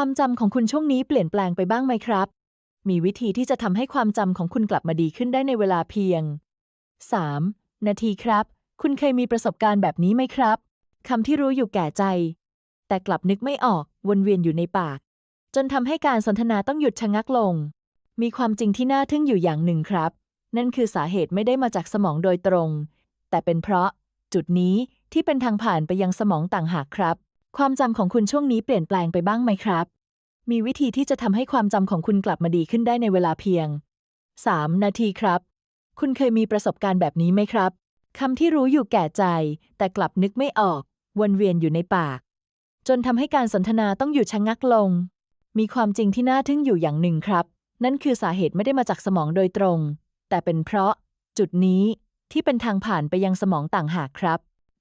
ความจำของคุณช่วงนี้เปลี่ยนแปลงไปบ้างไหมครับ มีวิธีที่จะทำให้ความจำของคุณกลับมาดีขึ้นได้ในเวลาเพียง 3. นาทีครับ คุณเคยมีประสบการณ์แบบนี้ไหมครับคำที่รู้อยู่แก่ใจ แต่กลับนึกไม่ออก วนเวียนอยู่ในปาก จนทำให้การสนทนาต้องหยุดชะงักลง มีความจริงที่น่าทึ่งอยู่อย่างหนึ่งครับ นั่นคือสาเหตุไม่ได้มาจากสมองโดยตรง แต่เป็นเพราะ จุดนี้ที่เป็นทางผ่านไปยังสมองต่างหากครับ ความจำของคุณช่วงนี้เปลี่ยนแปลงไปบ้างไหมครับ มีวิธีที่จะทำให้ความจำของคุณกลับมาดีขึ้นได้ในเวลาเพียง 3 นาทีครับ คุณเคยมีประสบการณ์แบบนี้ไหมครับคำที่รู้อยู่แก่ใจ แต่กลับนึกไม่ออก วนเวียนอยู่ในปาก จนทำให้การสนทนาต้องหยุดชะงักลง มีความจริงที่น่าทึ่งอยู่อย่างหนึ่งครับ นั่นคือสาเหตุไม่ได้มาจากสมองโดยตรง แต่เป็นเพราะ จุดนี้ที่เป็นทางผ่านไปยังสมองต่างหากครับ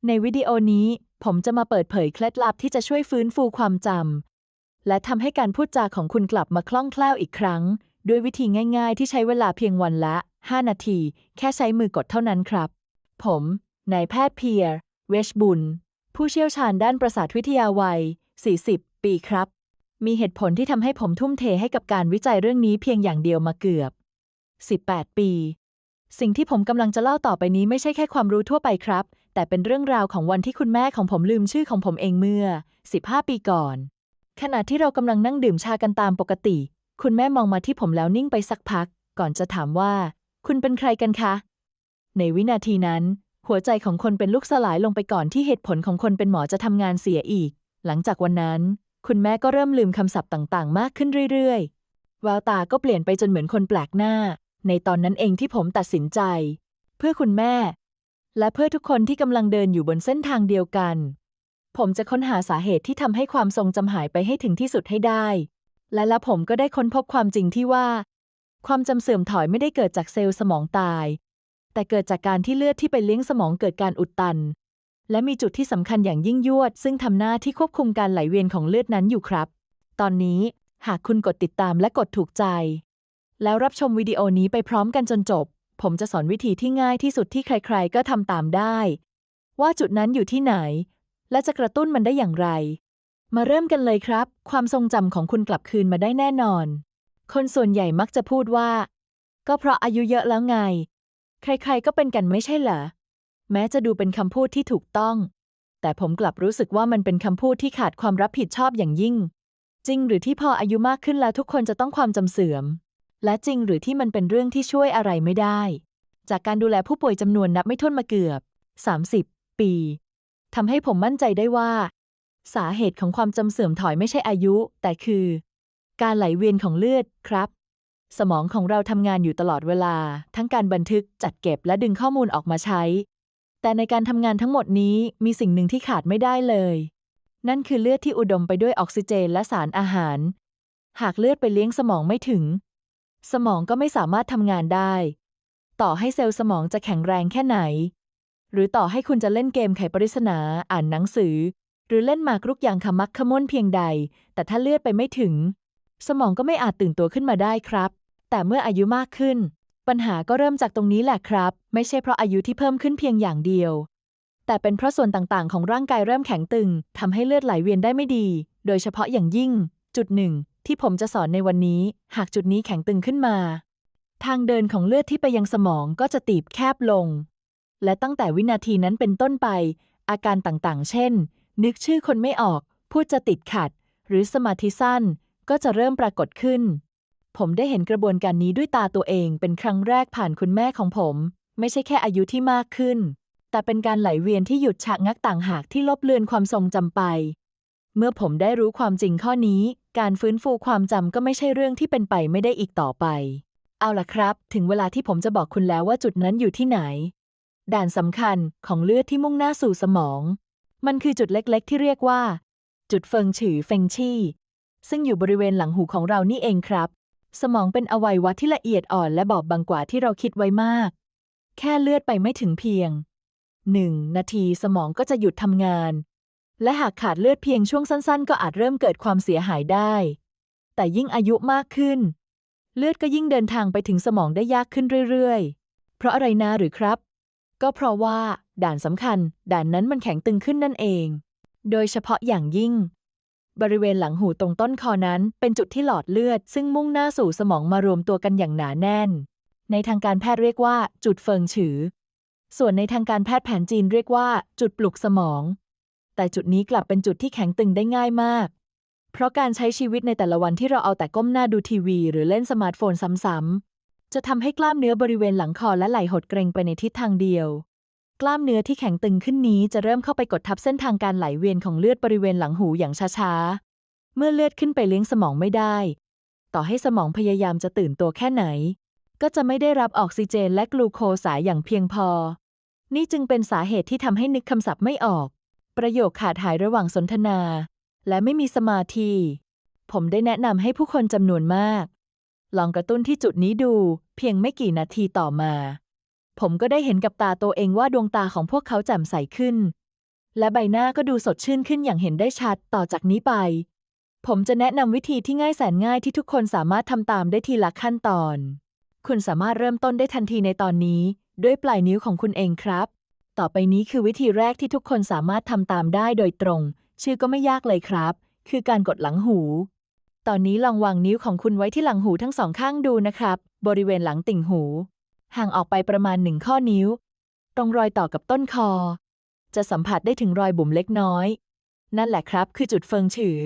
ในวิดีโอนี้ ผมจะมาเปิดเผยเคล็ดลับที่จะช่วยฟื้นฟูความจำ และทำให้การพูดจาของคุณกลับมาคล่องแคล่วอีกครั้ง ด้วยวิธีง่าย ๆ ที่ใช้เวลาเพียงวันละ 5 นาที แค่ใช้มือกดเท่านั้นครับ ผมนายแพทย์เพียร์ เวชบุญ ผู้เชี่ยวชาญด้านประสาทวิทยาวัย 40 ปีครับ มีเหตุผลที่ทำให้ผมทุ่มเทให้กับการวิจัยเรื่องนี้เพียงอย่างเดียวมาเกือบ 18 ปี สิ่งที่ผมกำลังจะเล่าต่อไปนี้ไม่ใช่แค่ความรู้ทั่วไปครับ แต่เป็นเรื่องราวของวันที่คุณแม่ของผมลืมชื่อของผมเองเมื่อ 15 ปีก่อน ขณะที่เรากำลังนั่งดื่มชากันตามปกติ คุณแม่มองมาที่ผมแล้วนิ่งไปสักพัก ก่อนจะถามว่า คุณเป็นใครกันคะ ในวินาทีนั้น หัวใจของคนเป็นลูกสลายลงไปก่อนที่เหตุผลของคนเป็นหมอจะทำงานเสียอีก หลังจากวันนั้น คุณแม่ก็เริ่มลืมคำศัพท์ต่างๆ มากขึ้นเรื่อยๆแววตาก็เปลี่ยนไปจนเหมือนคนแปลกหน้า ในตอนนั้นเองที่ผมตัดสินใจ เพื่อคุณแม่ และเพื่อทุกคนที่กำลังเดินอยู่บนเส้นทางเดียวกัน ผมจะค้นหาสาเหตุที่ทำให้ความทรงจำหายไปให้ถึงที่สุดให้ได้ และแล้วผมก็ได้ค้นพบความจริงที่ว่า ความจำเสื่อมถอยไม่ได้เกิดจากเซลล์สมองตาย แต่เกิดจากการที่เลือดที่ไปเลี้ยงสมองเกิดการอุดตัน และมีจุดที่สำคัญอย่างยิ่งยวด ซึ่งทำหน้าที่ควบคุมการไหลเวียนของเลือดนั้นอยู่ครับ ตอนนี้หากคุณกดติดตามและกดถูกใจ แล้วรับชมวิดีโอนี้ไปพร้อมกันจนจบ ผมจะสอนวิธีที่ง่ายที่สุดที่ใครๆ ก็ทำตามได้ ว่าจุดนั้นอยู่ที่ไหน และจะกระตุ้นมันได้อย่างไร มาเริ่มกันเลยครับ ความทรงจำของคุณกลับคืนมาได้แน่นอน คนส่วนใหญ่มักจะพูดว่า ก็เพราะอายุเยอะแล้วไง ใครๆ ก็เป็นกันไม่ใช่เหรอ แม้จะดูเป็นคำพูดที่ถูกต้อง แต่ผมกลับรู้สึกว่ามันเป็นคำพูดที่ขาดความรับผิดชอบอย่างยิ่ง จริงหรือที่พออายุมากขึ้นแล้วทุกคนจะต้องความจำเสื่อม และจริงหรือที่มันเป็นเรื่องที่ช่วยอะไรไม่ได้ จากการดูแลผู้ป่วยจำนวนนับไม่ถ้วนมาเกือบ 30 ปีทำให้ผมมั่นใจได้ว่า สาเหตุของความจำเสื่อมถอยไม่ใช่อายุ แต่คือ การไหลเวียนของเลือดครับ สมองของเราทำงานอยู่ตลอดเวลา ทั้งการบันทึกจัดเก็บและดึงข้อมูลออกมาใช้ แต่ในการทำงานทั้งหมดนี้มีสิ่งหนึ่งที่ขาดไม่ได้เลย นั่นคือเลือดที่อุดมไปด้วยออกซิเจนและสารอาหาร หากเลือดไปเลี้ยงสมองไม่ถึง สมองก็ไม่สามารถทำงานได้ ต่อให้เซลล์สมองจะแข็งแรงแค่ไหน หรือต่อให้คุณจะเล่นเกมไขปริศนา อ่านหนังสือ หรือเล่นหมากรุกอย่างขมักขม้นเพียงใด แต่ถ้าเลือดไปไม่ถึง สมองก็ไม่อาจตื่นตัวขึ้นมาได้ครับ แต่เมื่ออายุมากขึ้น ปัญหาก็เริ่มจากตรงนี้แหละครับ ไม่ใช่เพราะอายุที่เพิ่มขึ้นเพียงอย่างเดียว แต่เป็นเพราะส่วนต่างๆ ของร่างกายเริ่มแข็งตึงทำให้เลือดไหลเวียนได้ไม่ดี โดยเฉพาะอย่างยิ่ง จุดหนึ่ง ที่ผมจะสอนในวันนี้ หากจุดนี้แข็งตึงขึ้นมา ทางเดินของเลือดที่ไปยังสมองก็จะตีบแคบลง และตั้งแต่วินาทีนั้นเป็นต้นไป อาการต่างๆ เช่น นึกชื่อคนไม่ออก พูดจะติดขัด หรือสมาธิสั้น ก็จะเริ่มปรากฏขึ้น ผมได้เห็นกระบวนการนี้ด้วยตาตัวเองเป็นครั้งแรกผ่านคุณแม่ของผม ไม่ใช่แค่อายุที่มากขึ้น แต่เป็นการไหลเวียนที่หยุดฉากงักต่างหากที่ลบเลือนความทรงจำไป เมื่อผมได้รู้ความจริงข้อนี้ การฟื้นฟูความจำก็ไม่ใช่เรื่องที่เป็นไปไม่ได้อีกต่อไป เอาล่ะครับ ถึงเวลาที่ผมจะบอกคุณแล้วว่าจุดนั้นอยู่ที่ไหน ด่านสำคัญของเลือดที่มุ่งหน้าสู่สมอง มันคือจุดเล็กๆ ที่เรียกว่า จุดเฟิงฉือเฟงชี่ ซึ่งอยู่บริเวณหลังหูของเรานี่เองครับ สมองเป็นอวัยวะที่ละเอียดอ่อนและบอบบางกว่าที่เราคิดไว้มาก แค่เลือดไปไม่ถึงเพียงหนึ่งนาทีสมองก็จะหยุดทำงาน และหากขาดเลือดเพียงช่วงสั้นๆ ก็อาจเริ่มเกิดความเสียหายได้ แต่ยิ่งอายุมากขึ้น เลือดก็ยิ่งเดินทางไปถึงสมองได้ยากขึ้นเรื่อยๆ เพราะอะไรนะหรือครับ ก็เพราะว่า ด่านสำคัญ ด่านนั้นมันแข็งตึงขึ้นนั่นเอง โดยเฉพาะอย่างยิ่ง บริเวณหลังหูตรงต้นคอนั้น เป็นจุดที่หลอดเลือด ซึ่งมุ่งหน้าสู่สมองมารวมตัวกันอย่างหนาแน่น ในทางการแพทย์เรียกว่า จุดเฟิงฉือ ส่วนในทางการแพทย์แผนจีนเรียกว่า จุดปลุกสมอง แต่จุดนี้กลับเป็นจุดที่แข็งตึงได้ง่ายมาก เพราะการใช้ชีวิตในแต่ละวันที่เราเอาแต่ก้มหน้าดูทีวี หรือเล่นสมาร์ทโฟนซ้ำๆ จะทำให้กล้ามเนื้อบริเวณหลังคอและไหล่หดเกร็งไปในทิศทางเดียว กล้ามเนื้อที่แข็งตึงขึ้นนี้จะเริ่มเข้าไปกดทับเส้นทางการไหลเวียนของเลือดบริเวณหลังหูอย่างช้าๆ เมื่อเลือดขึ้นไปเลี้ยงสมองไม่ได้ ต่อให้สมองพยายามจะตื่นตัวแค่ไหน ก็จะไม่ได้รับออกซิเจนและกลูโคสายอย่างเพียงพอ นี่จึงเป็นสาเหตุที่ทำให้นึกคำศัพท์ไม่ออก ประโยคขาดหายระหว่างสนทนา และไม่มีสมาธิ ผมได้แนะนำให้ผู้คนจำนวนมาก ลองกระตุ้นที่จุดนี้ดู เพียงไม่กี่นาทีต่อมา ผมก็ได้เห็นกับตาตัวเองว่าดวงตาของพวกเขาแจ่มใสขึ้น และใบหน้าก็ดูสดชื่นขึ้นอย่างเห็นได้ชัดต่อจากนี้ไป ผมจะแนะนำวิธีที่ง่ายแสนง่ายที่ทุกคนสามารถทำตามได้ทีละขั้นตอน คุณสามารถเริ่มต้นได้ทันทีในตอนนี้ ด้วยปลายนิ้วของคุณเองครับ ต่อไปนี้คือวิธีแรกที่ทุกคนสามารถทำตามได้โดยตรง ชื่อก็ไม่ยากเลยครับ คือการกดหลังหู ตอนนี้ลองวางนิ้วของคุณไว้ที่หลังหูทั้งสองข้างดูนะครับ บริเวณหลังติ่งหู ห่างออกไปประมาณหนึ่งข้อนิ้ว ตรงรอยต่อกับต้นคอ จะสัมผัสได้ถึงรอยบุ๋มเล็กน้อย นั่นแหละครับ คือจุดเฟิงฉือ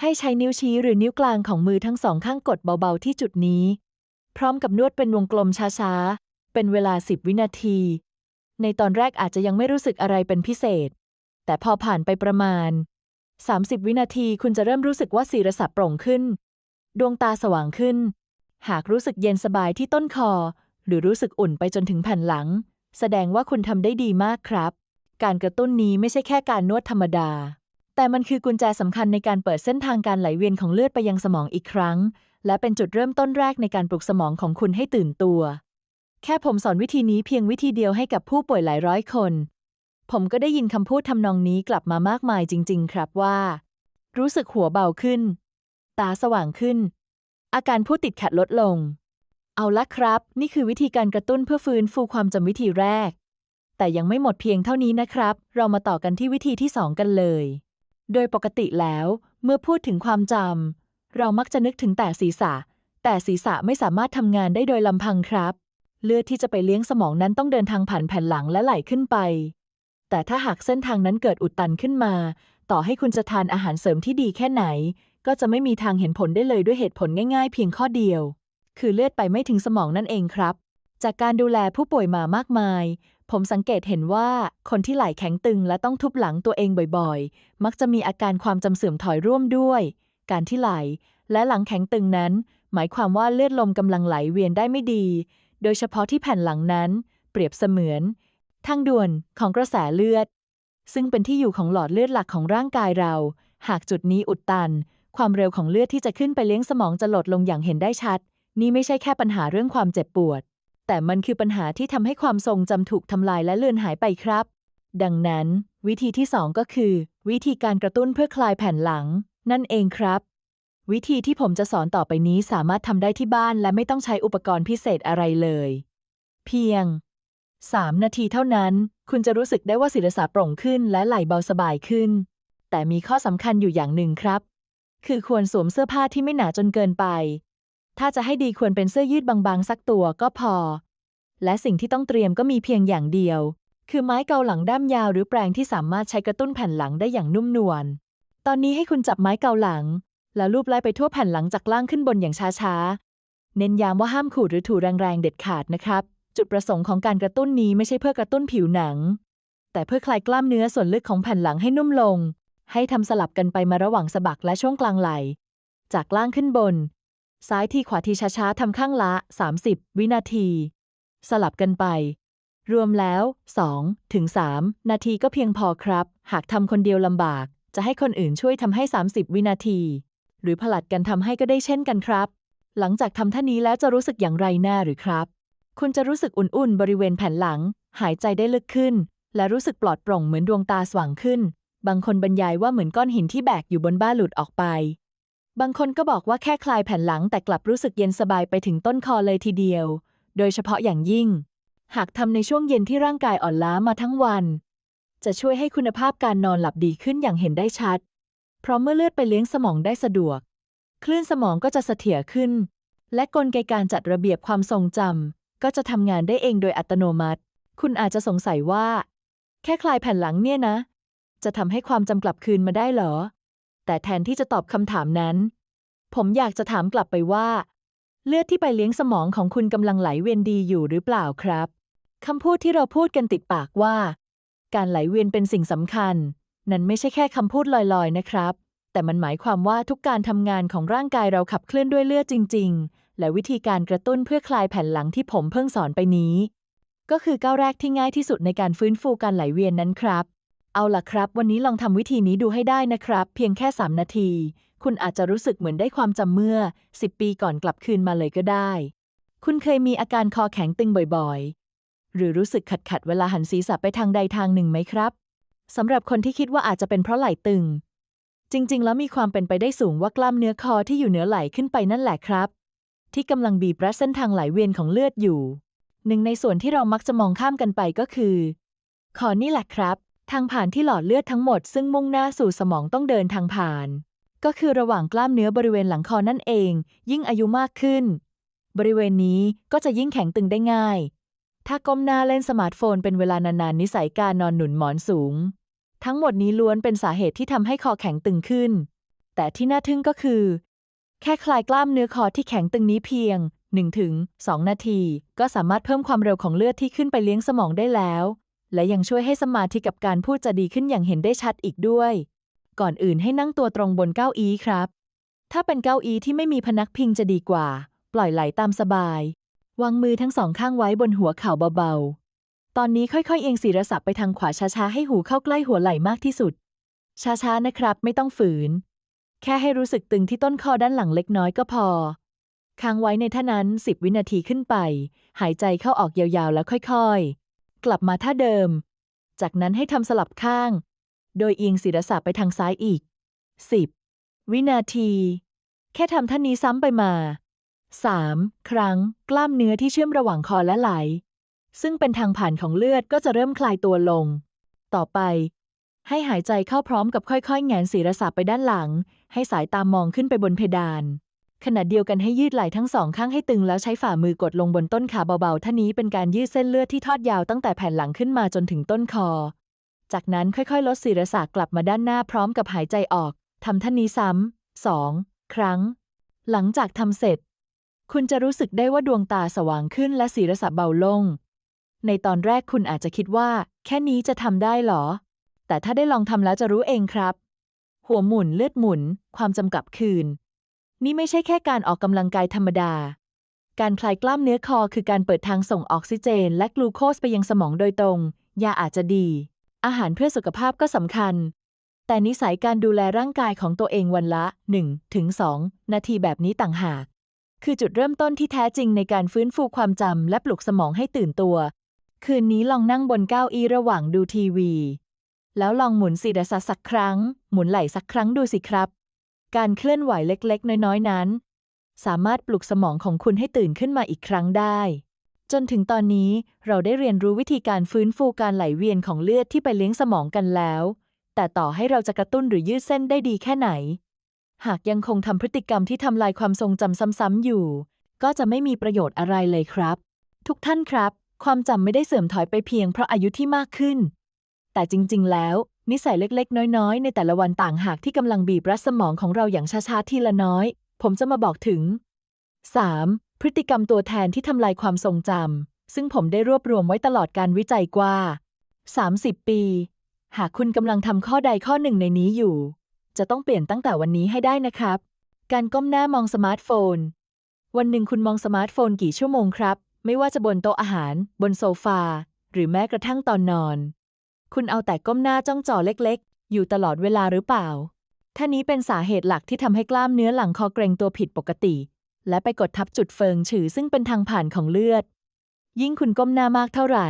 ให้ใช้นิ้วชี้หรือนิ้วกลางของมือทั้งสองข้างกดเบาๆที่จุดนี้ พร้อมกับนวดเป็นวงกลมช้าๆ เป็นเวลา10วินาที ในตอนแรกอาจจะยังไม่รู้สึกอะไรเป็นพิเศษ แต่พอผ่านไปประมาณ 30 วินาทีคุณจะเริ่มรู้สึกว่าศีรษะโปร่งขึ้น ดวงตาสว่างขึ้น หากรู้สึกเย็นสบายที่ต้นคอ หรือรู้สึกอุ่นไปจนถึงแผ่นหลัง แสดงว่าคุณทำได้ดีมากครับ การกระตุ้นนี้ไม่ใช่แค่การนวดธรรมดา แต่มันคือกุญแจสำคัญในการเปิดเส้นทางการไหลเวียนของเลือดไปยังสมองอีกครั้ง และเป็นจุดเริ่มต้นแรกในการปลุกสมองของคุณให้ตื่นตัว แค่ผมสอนวิธีนี้เพียงวิธีเดียวให้กับผู้ป่วยหลายร้อยคน ผมก็ได้ยินคำพูดทำนองนี้กลับมามากมายจริง ๆ ครับว่า รู้สึกหัวเบาขึ้น ตาสว่างขึ้น อาการพูดติดขัดลดลง เอาละครับ นี่คือวิธีการกระตุ้นเพื่อฟื้นฟูความจำวิธีแรก แต่ยังไม่หมดเพียงเท่านี้นะครับ เรามาต่อกันที่วิธีที่สองกันเลย โดยปกติแล้ว เมื่อพูดถึงความจำเรามักจะนึกถึงแต่ศีรษะ แต่ศีรษะไม่สามารถทำงานได้โดยลำพังครับ เลือดที่จะไปเลี้ยงสมองนั้นต้องเดินทางผ่านแผ่นหลังและไหลขึ้นไป แต่ถ้าหากเส้นทางนั้นเกิดอุดตันขึ้นมา ต่อให้คุณจะทานอาหารเสริมที่ดีแค่ไหน ก็จะไม่มีทางเห็นผลได้เลยด้วยเหตุผลง่ายๆ เพียงข้อเดียว คือเลือดไปไม่ถึงสมองนั่นเองครับ จากการดูแลผู้ป่วยมามากมาย ผมสังเกตเห็นว่าคนที่ไหล่แข็งตึงและต้องทุบหลังตัวเองบ่อยๆ มักจะมีอาการความจำเสื่อมถอยร่วมด้วย การที่ไหล่และหลังแข็งตึงนั้น หมายความว่าเลือดลมกำลังไหลเวียนได้ไม่ดี โดยเฉพาะที่แผ่นหลังนั้น เปรียบเสมือน ทางด่วนของกระแสเลือด ซึ่งเป็นที่อยู่ของหลอดเลือดหลักของร่างกายเรา หากจุดนี้อุดตัน ความเร็วของเลือดที่จะขึ้นไปเลี้ยงสมองจะลดลงอย่างเห็นได้ชัด นี่ไม่ใช่แค่ปัญหาเรื่องความเจ็บปวด แต่มันคือปัญหาที่ทำให้ความทรงจำถูกทำลายและเลือนหายไปครับ ดังนั้น วิธีที่สองก็คือ วิธีการกระตุ้นเพื่อคลายแผ่นหลัง นั่นเองครับ วิธีที่ผมจะสอนต่อไปนี้สามารถทำได้ที่บ้านและไม่ต้องใช้อุปกรณ์พิเศษอะไรเลย เพียง 3 นาทีเท่านั้น คุณจะรู้สึกได้ว่าศีรษะโปร่งขึ้นและไหล่เบาสบายขึ้น แต่มีข้อสำคัญอยู่อย่างหนึ่งครับ คือควรสวมเสื้อผ้าที่ไม่หนาจนเกินไป ถ้าจะให้ดีควรเป็นเสื้อยืดบางๆ สักตัวก็พอ และสิ่งที่ต้องเตรียมก็มีเพียงอย่างเดียว คือไม้เกาหลังด้ามยาวหรือแปรงที่สามารถใช้กระตุ้นแผ่นหลังได้อย่างนุ่มนวลตอนนี้ให้คุณจับไม้เกาหลัง แล้วลูบไล่ไปทั่วแผ่นหลังจากล่างขึ้นบนอย่างช้าๆ เน้นย้ำว่าห้ามขูดหรือถูแรงๆเด็ดขาดนะครับ จุดประสงค์ของการกระตุ้นนี้ไม่ใช่เพื่อกระตุ้นผิวหนัง แต่เพื่อคลายกล้ามเนื้อส่วนลึกของแผ่นหลังให้นุ่มลง ให้ทำสลับกันไปมาระหว่างสะบักและช่วงกลางไหล่ จากล่างขึ้นบน ซ้ายทีขวาทีช้าๆทำข้างละ 30 วินาที สลับกันไป รวมแล้ว2ถึง3นาทีก็เพียงพอครับ หากทำคนเดียวลำบากจะให้คนอื่นช่วยทำให้ 30 วินาที หรือผลัดกันทำให้ก็ได้เช่นกันครับ หลังจากทำท่านี้แล้วจะรู้สึกอย่างไรหน้าหรือครับ คุณจะรู้สึกอุ่นๆ บริเวณแผ่นหลัง หายใจได้ลึกขึ้น และรู้สึกปลอดโปร่งเหมือนดวงตาสว่างขึ้น บางคนบรรยายว่าเหมือนก้อนหินที่แบกอยู่บนบ้าหลุดออกไป บางคนก็บอกว่าแค่คลายแผ่นหลังแต่กลับรู้สึกเย็นสบายไปถึงต้นคอเลยทีเดียว โดยเฉพาะอย่างยิ่ง หากทำในช่วงเย็นที่ร่างกายอ่อนล้ามาทั้งวัน จะช่วยให้คุณภาพการนอนหลับดีขึ้นอย่างเห็นได้ชัด เพราะเมื่อเลือดไปเลี้ยงสมองได้สะดวก คลื่นสมองก็จะเสถียรขึ้น และกลไกการจัดระเบียบความทรงจำก็จะทำงานได้เองโดยอัตโนมัติ คุณอาจจะสงสัยว่า แค่คลายแผ่นหลังเนี่ยนะ จะทำให้ความจำกลับคืนมาได้หรอ แต่แทนที่จะตอบคำถามนั้น ผมอยากจะถามกลับไปว่า เลือดที่ไปเลี้ยงสมองของคุณกำลังไหลเวียนดีอยู่หรือเปล่าครับคำพูดที่เราพูดกันติดปากว่า การไหลเวียนเป็นสิ่งสำคัญ นั้นไม่ใช่แค่คำพูดลอยๆ นะครับ แต่มันหมายความว่าทุกการทำงานของร่างกายเราขับเคลื่อนด้วยเลือดจริง ๆ และวิธีการกระตุ้นเพื่อคลายแผ่นหลังที่ผมเพิ่งสอนไปนี้ ก็คือก้าวแรกที่ง่ายที่สุดในการฟื้นฟูการไหลเวียนนั้นครับ เอาล่ะครับ วันนี้ลองทำวิธีนี้ดูให้ได้นะครับ เพียงแค่ 3 นาที คุณอาจจะรู้สึกเหมือนได้ความจำเมื่อ 10 ปีก่อนกลับคืนมาเลยก็ได้ คุณเคยมีอาการคอแข็งตึงบ่อยๆ หรือรู้สึกขัดๆเวลาหันศีรษะไปทางใดทางหนึ่งไหมครับ สำหรับคนที่คิดว่าอาจจะเป็นเพราะไหล่ตึง จริง ๆ แล้วมีความเป็นไปได้สูงว่ากล้ามเนื้อคอที่อยู่เหนือไหล่ขึ้นไปนั่นแหละครับ ที่กำลังบีบรัดเส้นทางไหลเวียนของเลือดอยู่ หนึ่งในส่วนที่เรามักจะมองข้ามกันไปก็คือคอนี่แหละครับ ทางผ่านที่หลอดเลือดทั้งหมดซึ่งมุ่งหน้าสู่สมองต้องเดินทางผ่าน ก็คือระหว่างกล้ามเนื้อบริเวณหลังคอนั่นเอง ยิ่งอายุมากขึ้น บริเวณนี้ก็จะยิ่งแข็งตึงได้ง่าย ถ้าก้มหน้าเล่นสมาร์ทโฟนเป็นเวลานานๆนิสัยการนอนหนุนหมอนสูง ทั้งหมดนี้ล้วนเป็นสาเหตุที่ทำให้คอแข็งตึงขึ้น แต่ที่น่าทึ่งก็คือ แค่คลายกล้ามเนื้อคอที่แข็งตึงนี้เพียง 1-2 นาที ก็สามารถเพิ่มความเร็วของเลือดที่ขึ้นไปเลี้ยงสมองได้แล้ว และยังช่วยให้สมาธิกับการพูดจะดีขึ้นอย่างเห็นได้ชัดอีกด้วย ก่อนอื่นให้นั่งตัวตรงบนเก้าอี้ครับ ถ้าเป็นเก้าอี้ที่ไม่มีพนักพิงจะดีกว่า ปล่อยไหลตามสบาย วางมือทั้งสองข้างไว้บนหัวเข่าเบาๆ ตอนนี้ค่อยๆ เอียงศีรษะไปทางขวาช้าๆ ให้หูเข้าใกล้หัวไหล่มากที่สุด ช้าๆ นะครับ ไม่ต้องฝืน แค่ให้รู้สึกตึงที่ต้นคอด้านหลังเล็กน้อยก็พอ ค้างไว้ในท่านั้น10วินาทีขึ้นไป หายใจเข้าออกยาวๆ แล้วค่อยๆ กลับมาท่าเดิม จากนั้นให้ทำสลับข้าง โดยเอียงศีรษะไปทางซ้ายอีก10วินาที แค่ทำท่านี้ซ้ำไปมา 3. ครั้ง กล้ามเนื้อที่เชื่อมระหว่างคอและไหล ซึ่งเป็นทางผ่านของเลือดก็จะเริ่มคลายตัวลง ต่อไป ให้หายใจเข้าพร้อมกับค่อยๆ แงนศีรษะไปด้านหลัง ให้สายตามองขึ้นไปบนเพดาน ขณะเดียวกันให้ยืดไหล่ทั้งสองข้างให้ตึงแล้วใช้ฝ่ามือกดลงบนต้นขาเบาๆท่านี้เป็นการยืดเส้นเลือดที่ทอดยาวตั้งแต่แผ่นหลังขึ้นมาจนถึงต้นคอ จากนั้นค่อยๆ ลดศีรษะกลับมาด้านหน้าพร้อมกับหายใจออกทำท่านี้ซ้ำสองครั้ง หลังจากทำเสร็จ คุณจะรู้สึกได้ว่าดวงตาสว่างขึ้นและศีรษะเบาลง ในตอนแรกคุณอาจจะคิดว่า แค่นี้จะทำได้หรอ แต่ถ้าได้ลองทำแล้วจะรู้เองครับ หัวหมุนเลือดหมุน ความจำกับคืน นี่ไม่ใช่แค่การออกกำลังกายธรรมดา การคลายกล้ามเนื้อคอคือการเปิดทางส่งออกซิเจน และกลูโคสไปยังสมองโดยตรง ยาอาจจะดี อาหารเพื่อสุขภาพก็สำคัญ แต่นิสัยการดูแลร่างกายของตัวเองวันละ 1-2 นาทีแบบนี้ต่างหาก คือจุดเริ่มต้นที่แท้จริงในการฟื้นฟูความจำและปลุกสมองให้ตื่นตัว คืนนี้ลองนั่งบนเก้าอี้ระหว่างดูทีวี แล้วลองหมุนศีรษะสักครั้ง หมุนไหล่สักครั้งดูสิครับ การเคลื่อนไหวเล็กๆ น้อยๆ นั้น สามารถปลุกสมองของคุณให้ตื่นขึ้นมาอีกครั้งได้ จนถึงตอนนี้เราได้เรียนรู้วิธีการฟื้นฟูการไหลเวียนของเลือดที่ไปเลี้ยงสมองกันแล้ว แต่ต่อให้เราจะกระตุ้นหรือยืดเส้นได้ดีแค่ไหน หากยังคงทำพฤติกรรมที่ทำลายความทรงจำซ้ำๆอยู่ ก็จะไม่มีประโยชน์อะไรเลยครับ ทุกท่านครับ ความจำไม่ได้เสื่อมถอยไปเพียงเพราะอายุที่มากขึ้น แต่จริง ๆ แล้ว นิสัยเล็กๆ น้อย ๆ ในแต่ละวันต่างหากที่กำลังบีบรัดสมองของเราอย่างช้าๆทีละน้อย ผมจะมาบอกถึง 3. พฤติกรรมตัวแทนที่ทำลายความทรงจำซึ่งผมได้รวบรวมไว้ตลอดการวิจัยกว่า 30 ปี หากคุณกำลังทำข้อใดข้อหนึ่งในนี้อยู่ จะต้องเปลี่ยนตั้งแต่วันนี้ให้ได้นะครับ การก้มหน้ามองสมาร์ทโฟน วันหนึ่งคุณมองสมาร์ทโฟนกี่ชั่วโมงครับ ไม่ว่าจะบนโต๊ะอาหาร บนโซฟา หรือแม้กระทั่งตอนนอน คุณเอาแต่ก้มหน้าจ้องจอเล็กๆ อยู่ตลอดเวลาหรือเปล่าท่านี้เป็นสาเหตุหลักที่ทำให้กล้ามเนื้อหลังคอเกร็งตัวผิดปกติ และไปกดทับจุดเฟิงฉือซึ่งเป็นทางผ่านของเลือด ยิ่งคุณก้มหน้ามากเท่าไหร่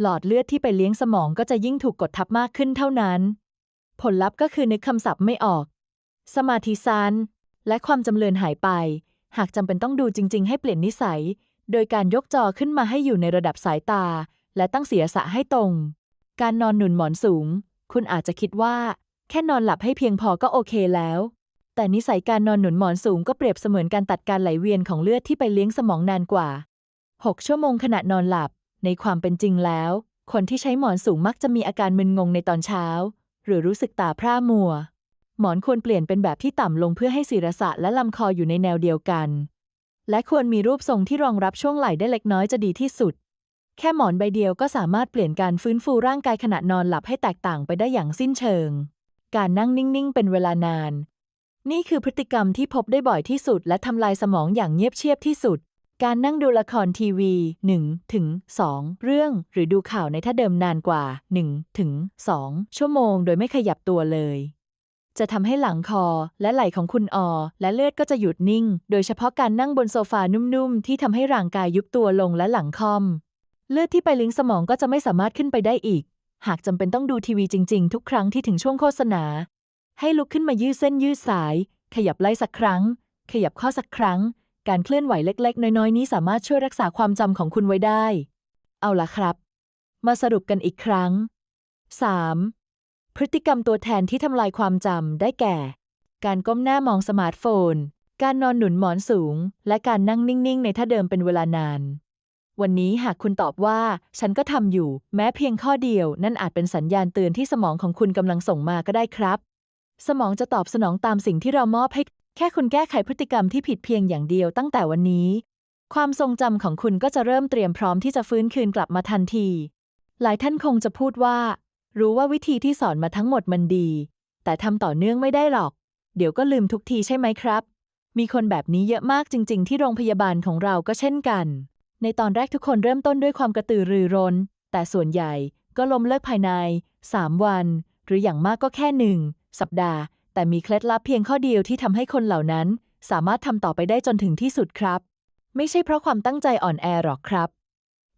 หลอดเลือดที่ไปเลี้ยงสมองก็จะยิ่งถูกกดทับมากขึ้นเท่านั้น ผลลัพธ์ก็คือนึกคำศัพท์ไม่ออก สมาธิสั้นและความจำเลือนหายไป หากจำเป็นต้องดูจริง ๆ ให้เปลี่ยนนิสัย โดยการยกจอขึ้นมาให้อยู่ในระดับสายตา และตั้งศีรษะให้ตรง การนอนหนุนหมอนสูง คุณอาจจะคิดว่า แค่นอนหลับให้เพียงพอก็โอเคแล้ว แต่นิสัยการนอนหนุนหมอนสูงก็เปรียบเสมือนการตัดการไหลเวียนของเลือดที่ไปเลี้ยงสมองนานกว่า 6 ชั่วโมงขณะนอนหลับ ในความเป็นจริงแล้ว คนที่ใช้หมอนสูงมักจะมีอาการมึนงงในตอนเช้า หรือรู้สึกตาพร่ามัว หมอนควรเปลี่ยนเป็นแบบที่ต่ำลงเพื่อให้ศีรษะและลำคออยู่ในแนวเดียวกัน และควรมีรูปทรงที่รองรับช่วงไหล่ได้เล็กน้อยจะดีที่สุด แค่หมอนใบเดียวก็สามารถเปลี่ยนการฟื้นฟูร่างกายขณะนอนหลับให้แตกต่างไปได้อย่างสิ้นเชิง การนั่งนิ่งๆ เป็นเวลานาน นี่คือพฤติกรรมที่พบได้บ่อยที่สุด และทำลายสมองอย่างเงียบเชียบที่สุด การนั่งดูละครทีวี 1 ถึง 2 เรื่อง หรือดูข่าวในท่าเดิมนานกว่า 1 ถึง 2 ชั่วโมงโดยไม่ขยับตัวเลย จะทำให้หลังคอและไหล่ของคุณออ และเลือดก็จะหยุดนิ่ง โดยเฉพาะการนั่งบนโซฟานุ่มๆ ที่ทำให้ร่างกายยุบตัวลงและหลังคอม เลือดที่ไปเลิงสมองก็จะไม่สามารถขึ้นไปได้อีก หากจำเป็นต้องดูทีวีจริง ๆ ทุกครั้งที่ถึงช่วงโฆษณา ให้ลุกขึ้นมายืดเส้นยืดสาย ขยับไหล่สักครั้ง ขยับข้อสักครั้ง การเคลื่อนไหวเล็ก ๆ น้อย ๆ นี้สามารถช่วยรักษาความจำของคุณไว้ได้ เอาล่ะครับ มาสรุปกันอีกครั้ง 3. พฤติกรรมตัวแทนที่ทำลายความจำได้แก่ การก้มหน้ามองสมาร์ทโฟน การนอนหนุนหมอนสูง และการนั่งนิ่ง ๆ ในท่าเดิมเป็นเวลานาน วันนี้หากคุณตอบว่า ฉันก็ทำอยู่ แม้เพียงข้อเดียว นั่นอาจเป็นสัญญาณเตือนที่สมองของคุณกำลังส่งมาก็ได้ครับ สมองจะตอบสนองตามสิ่งที่เรามอบให้ แค่คุณแก้ไขพฤติกรรมที่ผิดเพียงอย่างเดียวตั้งแต่วันนี้ ความทรงจำของคุณก็จะเริ่มเตรียมพร้อมที่จะฟื้นคืนกลับมาทันที หลายท่านคงจะพูดว่า รู้ว่าวิธีที่สอนมาทั้งหมดมันดี แต่ทำต่อเนื่องไม่ได้หรอก เดี๋ยวก็ลืมทุกทีใช่ไหมครับ มีคนแบบนี้เยอะมากจริง ๆ ที่โรงพยาบาลของเราก็เช่นกัน ในตอนแรกทุกคนเริ่มต้นด้วยความกระตือรือร้น แต่ส่วนใหญ่ก็ล้มเลิกภายใน 3 วัน หรืออย่างมากก็แค่หนึ่งสัปดาห์ แต่มีเคล็ดลับเพียงข้อเดียวที่ทำให้คนเหล่านั้น สามารถทำต่อไปได้จนถึงที่สุดครับ ไม่ใช่เพราะความตั้งใจอ่อนแอหรอกครับ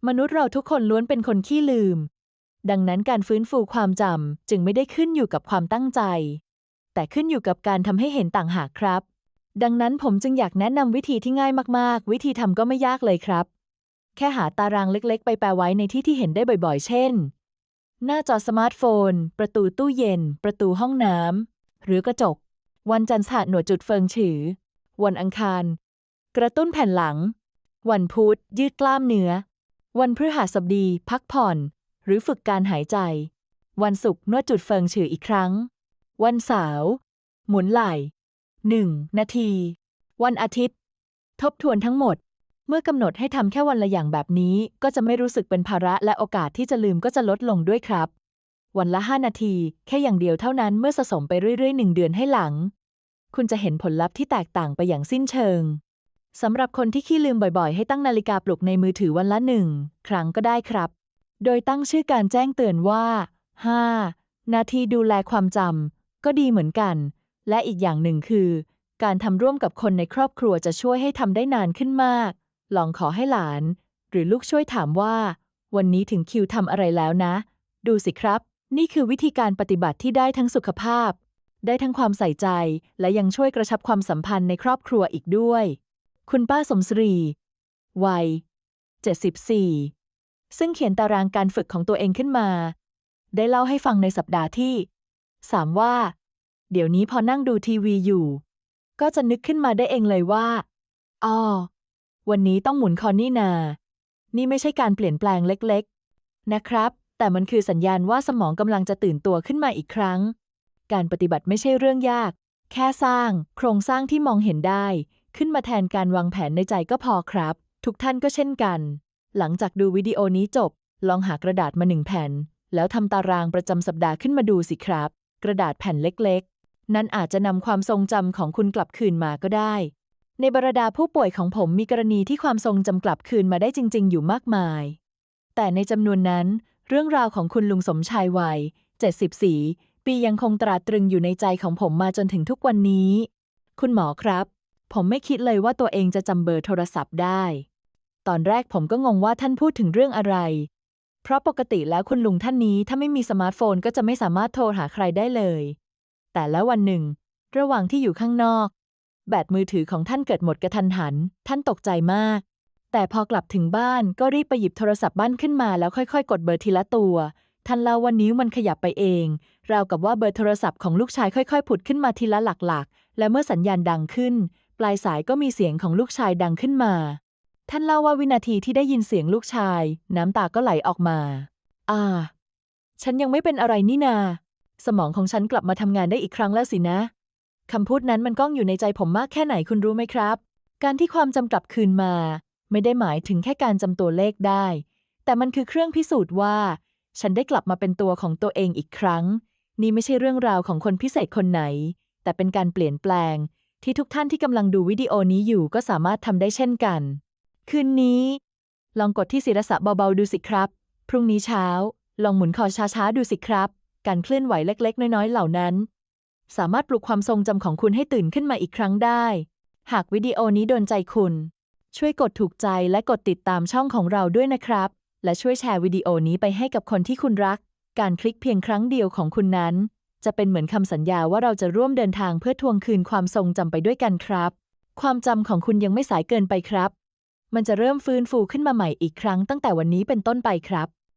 มนุษย์เราทุกคนล้วนเป็นคนขี้ลืม ดังนั้นการฟื้นฟูความจำจึงไม่ได้ขึ้นอยู่กับความตั้งใจ แต่ขึ้นอยู่กับการทำให้เห็นต่างหากครับ ดังนั้นผมจึงอยากแนะนำวิธีที่ง่ายมากๆ วิธีทำก็ไม่ยากเลยครับ แค่หาตารางเล็ก ๆ ไปแปะไว้ในที่ที่เห็นได้บ่อย ๆ เช่นหน้าจอสมาร์ทโฟน ประตูตู้เย็น ประตูห้องน้ำ หรือกระจก วันจันทร์สะหนวดจุดเฟิงฉือ วันอังคาร กระตุ้นแผ่นหลัง วันพุธยืดกล้ามเนื้อ วันพฤหัสบดี พักผ่อน หรือฝึกการหายใจ วันศุกร์นวดจุดเฟิงฉืออีกครั้ง วันเสาร์หมุนไหล่1นาที วันอาทิตย์ ทบทวนทั้งหมด เมื่อกำหนดให้ทำแค่วันละอย่างแบบนี้ ก็จะไม่รู้สึกเป็นภาระและโอกาสที่จะลืมก็จะลดลงด้วยครับ วันละ 5 นาที แค่อย่างเดียวเท่านั้นเมื่อสะสมไปเรื่อยๆ1เดือนให้หลัง คุณจะเห็นผลลัพธ์ที่แตกต่างไปอย่างสิ้นเชิงสำหรับคนที่ขี้ลืมบ่อยๆ ให้ตั้งนาฬิกาปลุกในมือถือวันละหนึ่งครั้งก็ได้ครับ โดยตั้งชื่อการแจ้งเตือนว่า 5 นาทีดูแลความจำก็ดีเหมือนกัน และอีกอย่างหนึ่งคือ การทำร่วมกับคนในครอบครัวจะช่วยให้ทำได้นานขึ้นมาก ลองขอให้หลาน หรือลูกช่วยถามว่า วันนี้ถึงคิวทำอะไรแล้วนะ ดูสิครับ นี่คือวิธีการปฏิบัติที่ได้ทั้งสุขภาพ ได้ทั้งความใส่ใจ และยังช่วยกระชับความสัมพันธ์ในครอบครัวอีกด้วย คุณป้าสมศรี วัย 74 ซึ่งเขียนตารางการฝึกของตัวเองขึ้นมา ได้เล่าให้ฟังในสัปดาห์ที่ 3 ว่า เดี๋ยวนี้พอนั่งดูทีวีอยู่ ก็จะนึกขึ้นมาได้เองเลยว่าอ๋อวันนี้ต้องหมุนคอนี่นา นี่ไม่ใช่การเปลี่ยนแปลงเล็ก ๆ นะครับ แต่มันคือสัญญาณว่าสมองกำลังจะตื่นตัวขึ้นมาอีกครั้ง การปฏิบัติไม่ใช่เรื่องยาก แค่สร้าง โครงสร้างที่มองเห็นได้ ขึ้นมาแทนการวางแผนในใจก็พอครับ ทุกท่านก็เช่นกัน หลังจากดูวิดีโอนี้จบ ลองหากระดาษมาหนึ่งแผ่น แล้วทำตารางประจำสัปดาห์ขึ้นมาดูสิครับ กระดาษแผ่นเล็กๆ นั่นอาจจะนำความทรงจำของคุณกลับคืนมาก็ได้ ในบรรดาผู้ป่วยของผมมีกรณีที่ความทรงจำกลับคืนมาได้จริง ๆ อยู่มากมาย แต่ในจำนวนนั้น เรื่องราวของคุณลุงสมชายวัย 74 ปียังคงตราตรึงอยู่ในใจของผมมาจนถึงทุกวันนี้ คุณหมอครับ ผมไม่คิดเลยว่าตัวเองจะจำเบอร์โทรศัพท์ได้ ตอนแรกผมก็งงว่าท่านพูดถึงเรื่องอะไร เพราะปกติแล้วคุณลุงท่านนี้ถ้าไม่มีสมาร์ทโฟนก็จะไม่สามารถโทรหาใครได้เลย แต่แล้ววันหนึ่ง ระหว่างที่อยู่ข้างนอก แบตมือถือของท่านเกิดหมดกระทันหัน ท่านตกใจมาก แต่พอกลับถึงบ้านก็รีบไปหยิบโทรศัพท์บ้านขึ้นมาแล้วค่อยๆ กดเบอร์ทีละตัวท่านเล่าว่านิ้วมันขยับไปเอง ราวกับว่าเบอร์โทรศัพท์ของลูกชายค่อยๆ ผุดขึ้นมาทีละหลักๆ และเมื่อสัญญาณดังขึ้น ปลายสายก็มีเสียงของลูกชายดังขึ้นมา ท่านเล่าว่าวินาทีที่ได้ยินเสียงลูกชาย น้ำตาก็ไหลออกมา อ่า ฉันยังไม่เป็นอะไรนี่นา สมองของฉันกลับมาทำงานได้อีกครั้งแล้วสินะคำพูดนั้นมันก้องอยู่ในใจผมมากแค่ไหนคุณรู้ไหมครับ การที่ความจำกลับคืนมา ไม่ได้หมายถึงแค่การจำตัวเลขได้ แต่มันคือเครื่องพิสูจน์ว่า ฉันได้กลับมาเป็นตัวของตัวเองอีกครั้ง นี่ไม่ใช่เรื่องราวของคนพิเศษคนไหน แต่เป็นการเปลี่ยนแปลง ที่ทุกท่านที่กำลังดูวิดีโอนี้อยู่ก็สามารถทำได้เช่นกัน คืนนี้ ลองกดที่ศีรษะเบาๆดูสิครับ พรุ่งนี้เช้า ลองหมุนคอช้าๆดูสิครับ การเคลื่อนไหวเล็ก ๆ น้อยๆเหล่านั้น สามารถปลุกความทรงจำของคุณให้ตื่นขึ้นมาอีกครั้งได้ หากวิดีโอนี้โดนใจคุณ ช่วยกดถูกใจและกดติดตามช่องของเราด้วยนะครับ และช่วยแชร์วิดีโอนี้ไปให้กับคนที่คุณรัก การคลิกเพียงครั้งเดียวของคุณนั้น จะเป็นเหมือนคำสัญญาว่าเราจะร่วมเดินทางเพื่อทวงคืนความทรงจำไปด้วยกันครับ ความจำของคุณยังไม่สายเกินไปครับ มันจะเริ่มฟื้นฟูขึ้นมาใหม่อีกครั้งตั้งแต่วันนี้เป็นต้นไปครับ